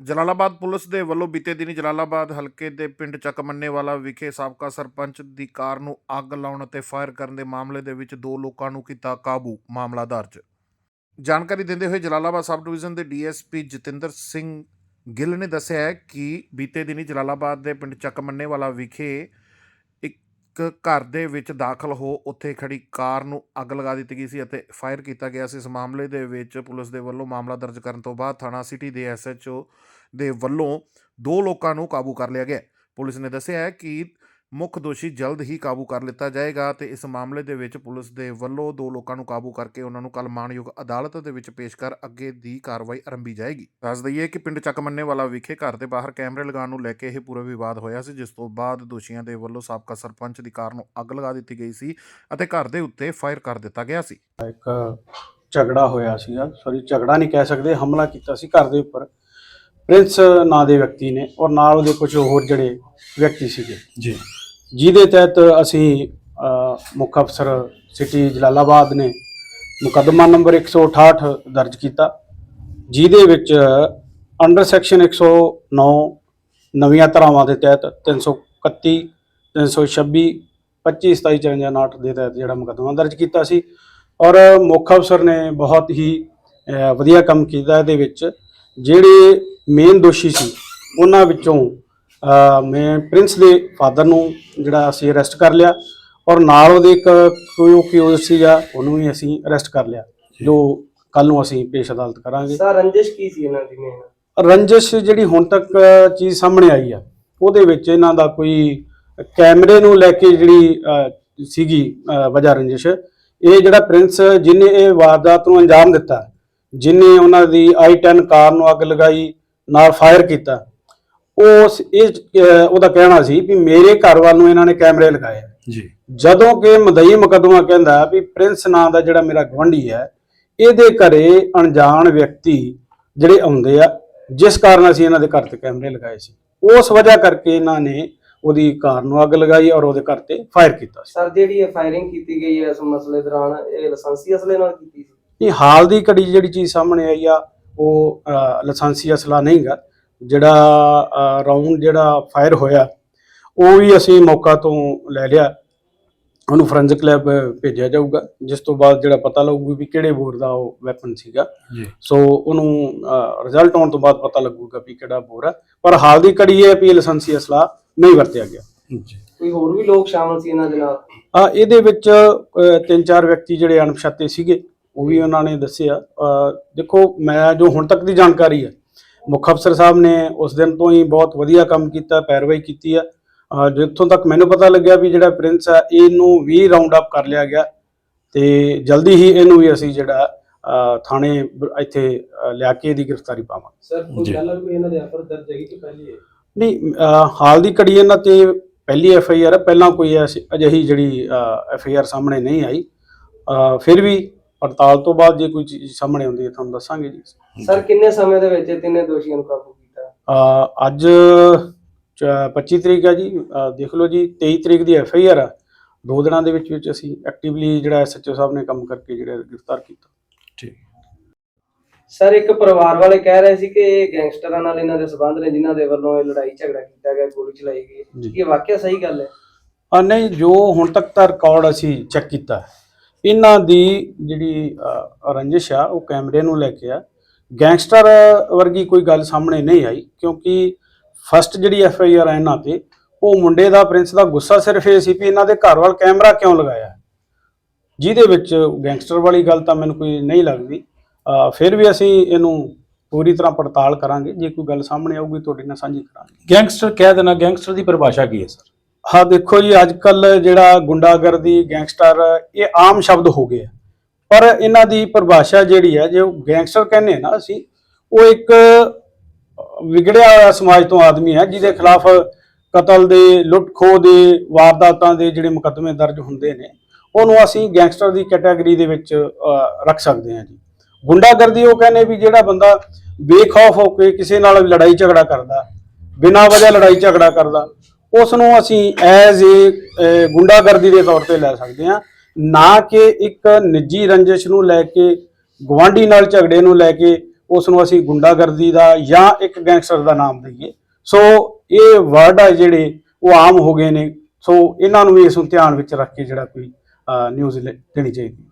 Jalalabad police ਦੇ ਵੱਲੋਂ ਬੀਤੇ ਦਿਨੀ ਜਲਾਲਾਬਾਦ ਹਲਕੇ ਦੇ ਪਿੰਡ ਚੱਕਮੰਨੇਵਾਲਾ ਵਿਖੇ ਸਾਬਕਾ ਸਰਪੰਚ ਦੀ ਕਾਰ ਨੂੰ ਅੱਗ ਲਾਉਣ ਅਤੇ ਫਾਇਰ ਕਰਨ ਦੇ ਮਾਮਲੇ ਦੇ ਵਿੱਚ ਦੋ ਲੋਕਾਂ ਨੂੰ ਕੀਤਾ ਕਾਬੂ, ਮਾਮਲਾ ਦਰਜ। ਜਾਣਕਾਰੀ ਦਿੰਦੇ ਹੋਏ ਜਲਾਲਾਬਾਦ ਸਬ ਡਿਵੀਜ਼ਨ ਦੇ ਡੀਐਸਪੀ ਜਤਿੰਦਰ ਸਿੰਘ ਗਿੱਲ ਨੇ ਦੱਸਿਆ ਕਿ ਬੀਤੇ ਦਿਨੀ ਜਲਾਲਾਬਾਦ ਦੇ ਪਿੰਡ ਚੱਕਮੰਨੇਵਾਲਾ ਵਿਖੇ ਇੱਕ ਘਰ ਦੇ ਵਿੱਚ ਦਾਖਲ ਹੋ ਉੱਥੇ ਖੜੀ ਕਾਰ ਨੂੰ ਅੱਗ ਲਗਾ ਦਿੱਤੀ ਗਈ ਸੀ ਅਤੇ ਫਾਇਰ ਕੀਤਾ ਗਿਆ ਸੀ। ਇਸ ਮਾਮਲੇ ਦੇ ਵਿੱਚ ਪੁਲਿਸ ਦੇ ਵੱਲੋਂ ਮਾਮਲਾ ਦਰਜ ਕਰਨ ਤੋਂ ਬਾਅਦ ਥਾਣਾ ਸਿਟੀ ਦੇ ਐਸਐਚਓ ਦੇ ਵੱਲੋਂ ਦੋ ਲੋਕਾਂ ਨੂੰ ਕਾਬੂ ਕਰ ਲਿਆ ਗਿਆ। ਪੁਲਿਸ ਨੇ ਦੱਸਿਆ ਹੈ ਕਿ ਮੁੱਖ ਦੋਸ਼ੀ ਜਲਦ ਹੀ ਕਾਬੂ ਕਰ ਲਿੱਤਾ ਜਾਏਗਾ ਤੇ ਇਸ ਮਾਮਲੇ ਦੇ ਵਿੱਚ ਪੁਲਿਸ ਦੇ ਵੱਲੋਂ ਦੋ ਲੋਕਾਂ ਨੂੰ ਕਾਬੂ ਕਰਕੇ ਉਹਨਾਂ ਨੂੰ ਕੱਲ ਮਾਣਯੋਗ ਅਦਾਲਤ ਦੇ ਵਿੱਚ ਪੇਸ਼ ਕਰ ਅੱਗੇ ਦੀ ਕਾਰਵਾਈ ਆਰੰਭੀ ਜਾਏਗੀ। ਦੱਸ ਦਈਏ ਕਿ ਪਿੰਡ ਚੱਕਮੰਨੇ ਵਾਲਾ ਵਿਖੇ ਘਰ ਦੇ ਬਾਹਰ ਕੈਮਰੇ ਲਗਾਉਣ ਨੂੰ ਲੈ ਕੇ ਇਹ ਪੂਰਾ ਵਿਵਾਦ ਹੋਇਆ ਸੀ ਜਿਸ ਤੋਂ ਬਾਅਦ ਦੋਸ਼ੀਆਂ ਦੇ ਵੱਲੋਂ ਸਾਬਕਾ ਸਰਪੰਚ ਦੀ ਕਾਰ ਨੂੰ ਅੱਗ ਲਗਾ ਦਿੱਤੀ ਗਈ ਸੀ ਅਤੇ ਘਰ ਦੇ ਉੱਤੇ ਫਾਇਰ ਕਰ ਦਿੱਤਾ ਗਿਆ ਸੀ। ਇੱਕ ਝਗੜਾ ਹੋਇਆ ਸੀਗਾ ਸੌਰੀ ਝਗੜਾ ਨਹੀਂ ਕਹਿ ਸਕਦੇ ਹਮਲਾ ਕੀਤਾ ਸੀ ਘਰ ਦੇ ਉੱਪਰ। ਪ੍ਰਿੰਸ ਨਾਂ ਦੇ ਵਿਅਕਤੀ ਨੇ ਔਰ ਨਾਲ ਉਹਦੇ ਕੁਝ ਹੋਰ ਜਿਹੜੇ ਵਿਅਕਤੀ ਸੀਗੇ। ਜੀ। ਜਿਹਦੇ ਤਹਿਤ ਅਸੀਂ ਮੁੱਖ ਅਫਸਰ ਸਿਟੀ ਜਲਾਲਾਬਾਦ ਨੇ ਮੁਕੱਦਮਾ ਨੰਬਰ 168 ਦਰਜ ਕੀਤਾ, ਜਿਹਦੇ ਵਿੱਚ ਅੰਡਰ ਸੈਕਸ਼ਨ 109 ਨਵੀਆਂ ਧਾਰਾਵਾਂ ਦੇ ਤਹਿਤ 331 326 25 27 54 ਦੇ ਤਹਿਤ ਜਿਹੜਾ ਮੁਕੱਦਮਾ ਦਰਜ ਕੀਤਾ ਸੀ। ਔਰ ਮੁੱਖ ਅਫਸਰ ਨੇ ਬਹੁਤ ਹੀ ਵਧੀਆ ਕੰਮ ਕੀਤਾ ਇਹਦੇ ਵਿੱਚ। ਜਿਹੜੇ ਮੇਨ ਦੋਸ਼ੀ ਸੀ, ਉਹਨਾਂ ਵਿੱਚੋਂ ਮੈਂ ਪ੍ਰਿੰਸ ਦੇ ਫਾਦਰ ਨੂੰ ਜਿਹੜਾ ਅਸੀਂ ਅਰੈਸਟ ਕਰ ਲਿਆ ਔਰ ਨਾਲ ਉਹਦੇ ਇੱਕ ਕੋਈ ਕਿਉ ਸੀਗਾ ਉਹਨੂੰ ਵੀ ਅਸੀਂ ਅਰੈਸਟ ਕਰ ਲਿਆ ਜੋ। ਕੱਲ ਨੂੰ ਅਸੀਂ ਪੇਸ਼ ਅਦਾਲਤ ਕਰਾਂਗੇ। ਸਰ ਰੰਜਿਸ਼ ਕੀ ਸੀ ਇਹਨਾਂ ਦੀ ਮੇਨ? ਰੰਜਿਸ਼ ਜਿਹੜੀ ਹੁਣ ਤੱਕ ਚੀਜ਼ ਸਾਹਮਣੇ ਆਈ ਆ ਉਹਦੇ ਵਿੱਚ ਇਹਨਾਂ ਦਾ ਕੋਈ ਕੈਮਰੇ ਨੂੰ ਲੈ ਕੇ ਜਿਹੜੀ ਸੀਗੀ ਅ, ਵਜ੍ਹਾ ਰੰਜਿਸ਼ ਇਹ ਜਿਹੜਾ ਪ੍ਰਿੰਸ ਜਿਨੇ ਇਹ ਵਾਰਦਾਤ ਨੂੰ ਅੰਜਾਮ ਦਿੱਤਾ ਜਿਨੇ ਉਹਨਾਂ ਦੀ i10 ਕਾਰ ਨੂੰ ਅੱਗ ਲਗਾਈ ਨਾਲ ਫਾਇਰ ਕੀਤਾ ਉਸ ਇਹ ਉਹਦਾ ਕਹਿਣਾ ਸੀ ਵੀ ਮੇਰੇ ਘਰ ਵੱਲ ਨੂੰ ਇਹਨਾਂ ਨੇ ਕੈਮਰੇ ਲਗਾਏ। ਜੀ। ਜਦੋਂ ਕਿ ਮਦਈ ਮੁਕੱਦਮਾ ਕਹਿੰਦਾ ਵੀ ਪ੍ਰਿੰਸ ਨਾਂ ਦਾ ਜਿਹੜਾ ਮੇਰਾ ਗਵੰਡੀ ਹੈ ਇਹਦੇ ਘਰੇ ਅਣਜਾਣ ਵਿਅਕਤੀ ਜਿਹੜੇ ਆਉਂਦੇ ਆ ਜਿਸ ਕਾਰਨ ਅਸੀਂ ਇਹਨਾਂ ਦੇ ਘਰ ਤੇ ਕੈਮਰੇ ਲਗਾਏ ਸੀ। ਉਸ ਵਜ੍ਹਾ ਕਰਕੇ ਇਹਨਾਂ ਨੇ ਉਹਦੀ ਕਾਰ ਨੂੰ ਅੱਗ ਲਗਾਈ ਔਰ ਉਹਦੇ ਘਰ ਤੇ ਫਾਇਰ ਕੀਤਾ ਸੀ। ਸਰ ਜਿਹੜੀ ਇਹ ਫਾਇਰਿੰਗ ਕੀਤੀ ਗਈ ਹੈ ਇਸ ਮਸਲੇ ਦੌਰਾਨ ਇਹ ਲਾਇਸੈਂਸੀ ਅਸਲੇ ਨਾਲ ਕੀਤੀ ਸੀ? ਇਹ ਹਾਲ ਦੀ ਘੜੀ ਜਿਹੜੀ ਚੀਜ਼ ਸਾਹਮਣੇ ਆਈ ਆ ਉਹ ਲਾਇਸੈਂਸੀ ਅਸਲਾ ਨਹੀਂਗਾ। ਜਿਹੜਾ ਰਾਉਂਡ ਜਿਹੜਾ ਫਾਇਰ ਹੋਇਆ ਉਹ ਵੀ ਅਸੀਂ ਮੌਕਾ ਤੋਂ ਲੈ ਲਿਆ। ਉਹਨੂੰ ਫੋਰੈਂਸਿਕ ਲੈਬ ਭੇਜਿਆ ਜਾਊਗਾ ਜਿਸ ਤੋਂ ਬਾਅਦ ਜਿਹੜਾ ਪਤਾ ਲੱਗੂਗਾ ਵੀ ਕਿਹੜੇ ਬੋਰ ਦਾ ਉਹ ਵੈਪਨ ਸੀਗਾ। ਸੋ ਉਹਨੂੰ ਰਿਜ਼ਲਟ ਆਉਣ ਤੋਂ ਬਾਅਦ ਪਤਾ ਲੱਗੂਗਾ ਵੀ ਕਿਹੜਾ ਬੋਰ ਹੈ ਪਰ ਹਾਲ ਦੀ ਘੜੀ ਇਹ ਹੈ ਵੀ ਇਹ ਲਾਇਸੈਂਸੀ ਅਸਲਾ ਨਹੀਂ ਵਰਤਿਆ ਗਿਆ। ਕੋਈ ਹੋਰ ਵੀ ਲੋਕ ਸ਼ਾਮਲ ਸੀ ਇਹਨਾਂ ਦੇ ਨਾਲ? ਆ ਇਹਦੇ ਵਿੱਚ ਤਿੰਨ ਚਾਰ ਵਿਅਕਤੀ ਜਿਹੜੇ ਅਣਪਛਾਤੇ ਸੀਗੇ ਉਹ ਵੀ ਉਹਨਾਂ ਨੇ ਦੱਸਿਆ। ਦੇਖੋ ਮੈਂ ਜੋ ਹੁਣ ਤੱਕ ਦੀ ਜਾਣਕਾਰੀ ਹੈ ਮੁੱਖ ਅਫਸਰ ਸਾਹਿਬ ਨੇ ਉਸ ਦਿਨ ਤੋਂ ਹੀ ਬਹੁਤ ਵਧੀਆ ਕੰਮ ਕੀਤਾ ਪੈਰਵਾਈ ਕੀਤੀ ਆ। ਜਿੱਥੋਂ ਤੱਕ ਮੈਨੂੰ ਪਤਾ ਲੱਗਿਆ ਵੀ ਜਿਹੜਾ ਪ੍ਰਿੰਸ ਹੈ ਇਹਨੂੰ ਵੀ ਰਾਉਂਡ ਅਪ ਕਰ ਲਿਆ ਗਿਆ ਤੇ ਜਲਦੀ ਹੀ ਇਹਨੂੰ ਵੀ ਅਸੀਂ ਜਿਹੜਾ ਥਾਣੇ ਇੱਥੇ ਲਿਆ ਕੇ ਇਹਦੀ ਗ੍ਰਿਫਤਾਰੀ ਪਾਵਾਂਗੇ। ਸਰ ਜੀ। ਪਹਿਲਾਂ ਵੀ ਇਹਨਾਂ ਦੇ ਐਫਰ ਦਰਜ ਹੈਗੀ ਕਿ ਪਹਿਲੀ ਹੈ? ਨਹੀਂ ਹਾਲ ਦੀ ਘੜੀ ਇਹਨਾਂ ਤੇ ਪਹਿਲੀ ਐਫ ਆਈ ਆਰ ਹੈ ਪਹਿਲਾਂ ਕੋਈ ਐਸੀ ਅਜਿਹੀ ਜਿਹੜੀ ਐਫ ਆਈ ਆਰ ਸਾਹਮਣੇ ਨਹੀਂ ਆਈ। ਫਿਰ ਵੀ ਪੜਤਾਲ ਤੋਂ ਬਾਅਦ ਜੇ ਕੋਈ ਚੀਜ਼ ਸਾਹਮਣੇ ਆਉਂਦੀ ਹੈ ਤੁਹਾਨੂੰ ਦੱਸਾਂਗੇ ਜੀ। ਸਰ ਕਿੰਨੇ ਸਮੇਂ ਦੇ ਵਿੱਚ ਇਹ ਤਿੰਨੇ ਦੋਸ਼ੀਆਂ ਨੂੰ ਕਾਬੂ ਕੀਤਾ? ਅ, ਅੱਜ ਚ- 25 ਤਰੀਕ ਹੈ ਜੀ ਅ, ਦੇਖ ਲਓ ਜੀ 23 ਤਰੀਕ ਦੀ ਐਫ ਆਈ ਆਰ ਆ। ਦੋ ਦਿਨਾਂ ਦੇ ਵਿੱਚ ਵਿੱਚ ਅਸੀਂ ਐਕਟਿਵਲੀ ਜਿਹੜਾ ਐਸਐਚਓ ਸਾਹਿਬ ਨੇ ਕੰਮ ਕਰਕੇ ਜਿਹੜਾ ਗ੍ਰਿਫਤਾਰ ਕੀਤਾ। ਠੀਕ। ਸਰ ਇੱਕ ਪਰਿਵਾਰ ਵਾਲੇ ਕਹਿ ਰਹੇ ਸੀ ਕਿ ਇਹ ਗੈਂਗਸਟਰਾਂ ਨਾਲ ਇਹਨਾਂ ਦੇ ਸਬੰਧ ਨੇ ਜਿਨ੍ਹਾਂ ਦੇ ਵੱਲੋਂ ਇਹ ਲੜਾਈ ਝਗੜਾ ਕੀਤਾ ਗਿਆ ਗੋਲੀ ਚਲਾਈ ਗਈ। ਜੀ। ਇਹ ਵਾਕਿਆ ਸਹੀ ਗੱਲ ਹੈ? ਆ ਨਹੀਂ ਜੋ ਹੁਣ ਤੱਕ ਦਾ ਰਿਕਾਰਡ ਅਸੀਂ ਚੈੱਕ ਕੀਤਾ ਹੈ, ਇਹਨਾਂ ਦੀ ਜਿਹੜੀ ਅ, ਰੰਜਿਸ਼ ਆ ਉਹ ਕੈਮਰੇ ਨੂੰ ਲੈ ਕੇ ਆ। ਗੈਂਗਸਟਰ ਵਰਗੀ ਕੋਈ ਗੱਲ ਸਾਹਮਣੇ ਨਹੀਂ ਆਈ ਕਿਉਂਕਿ ਫਸਟ ਜਿਹੜੀ ਐਫ ਆਈ ਆਰ ਹੈ ਇਹਨਾਂ ਤੇ ਉਹ ਮੁੰਡੇ ਦਾ ਪ੍ਰਿੰਸ ਦਾ ਗੁੱਸਾ ਸਿਰਫ ਇਹ ਸੀ ਵੀ ਇਹਨਾਂ ਦੇ ਘਰ ਵੱਲ ਕੈਮਰਾ ਕਿਉਂ ਲਗਾਇਆ ਜਿਹਦੇ ਵਿੱਚ ਗੈਂਗਸਟਰ ਵਾਲੀ ਗੱਲ ਤਾਂ ਮੈਨੂੰ ਕੋਈ ਨਹੀਂ ਲੱਗਦੀ। ਫਿਰ ਵੀ ਅਸੀਂ ਇਹਨੂੰ ਪੂਰੀ ਤਰ੍ਹਾਂ ਪੜਤਾਲ ਕਰਾਂਗੇ ਜੇ ਕੋਈ ਗੱਲ ਸਾਹਮਣੇ ਆਊਗੀ ਤੁਹਾਡੇ ਨਾਲ ਸਾਂਝੀ ਕਰਾਂਗੇ। ਗੈਂਗਸਟਰ ਕਹਿ ਦੇਣਾ ਗੈਂਗਸਟਰ ਦੀ ਪਰਿਭਾਸ਼ਾ ਕੀ ਹੈ ਸਰ? ਹਾਂ ਦੇਖੋ ਜੀ ਅੱਜ ਕੱਲ ਜਿਹੜਾ ਗੁੰਡਾਗਰਦੀ ਗੈਂਗਸਟਰ ਇਹ ਆਮ ਸ਼ਬਦ ਹੋ ਗਏ ਆ। ਪਰ ਇਹਨਾਂ ਦੀ ਪਰਿਭਾਸ਼ਾ ਜਿਹੜੀ ਹੈ, ਜੇ ਉਹ ਗੈਂਗਸਟਰ ਕਹਿੰਦੇ ਨਾ ਅਸੀਂ, ਉਹ ਇੱਕ ਵਿਗੜਿਆ ਹੋਇਆ ਸਮਾਜ ਤੋਂ ਆਦਮੀ ਹੈ, ਜਿਹਦੇ ਖਿਲਾਫ ਕਤਲ ਦੇ ਲੁੱਟ ਖੋਹ ਦੇ, ਵਾਰਦਾਤਾਂ ਦੇ ਜਿਹੜੇ ਮੁਕੱਦਮੇ ਦਰਜ ਹੁੰਦੇ ਨੇ, ਉਹਨੂੰ ਅਸੀਂ ਗੈਂਗਸਟਰ ਦੀ ਕੈਟਾਗਰੀ ਦੇ ਵਿੱਚ ਰੱਖ ਸਕਦੇ ਹਾਂ ਜੀ। ਗੁੰਡਾਗਰਦੀ ਉਹ ਕਹਿੰਦੇ ਵੀ ਜਿਹੜਾ ਬੰਦਾ ਬੇਖੌਫ ਹੋ ਕੇ ਕਿਸੇ ਨਾਲ ਲੜਾਈ ਝਗੜਾ ਕਰਦਾ, ਬਿਨਾਂ ਵਜ੍ਹਾ ਲੜਾਈ ਝਗੜਾ ਕਰਦਾ ਉਸ ਨੂੰ ਅਸੀਂ ਐਜ਼ ਏ ਗੁੰਡਾਗਰਦੀ ਦੇ ਤੌਰ ਤੇ ਲੈ ਸਕਦੇ ਹਾਂ। ਨਾ ਕਿ ਇੱਕ ਨਿੱਜੀ ਰੰਜਿਸ਼ ਨੂੰ ਲੈ ਕੇ ਗਵਾਂਢੀ ਨਾਲ ਝਗੜੇ ਨੂੰ ਲੈ ਕੇ ਉਸ ਨੂੰ ਅਸੀਂ ਗੁੰਡਾਗਰਦੀ ਦਾ ਜਾਂ ਇੱਕ ਗੈਂਗਸਟਰ ਦਾ ਨਾਮ ਦਈਏ। ਸੋ ਇਹ ਵਰਡ ਆ ਜਿਹੜੇ, ਉਹ ਆਮ ਹੋ ਗਏ ਨੇ। ਸੋ ਇਹਨਾਂ ਨੂੰ ਵੀ ਇਸ ਨੂੰ ਧਿਆਨ ਵਿੱਚ ਰੱਖ ਕੇ ਜਿਹੜਾ ਕੋਈ ਨਿਊਜ਼ ਦੇਣੀ ਚਾਹੀਦੀ ਹੈ।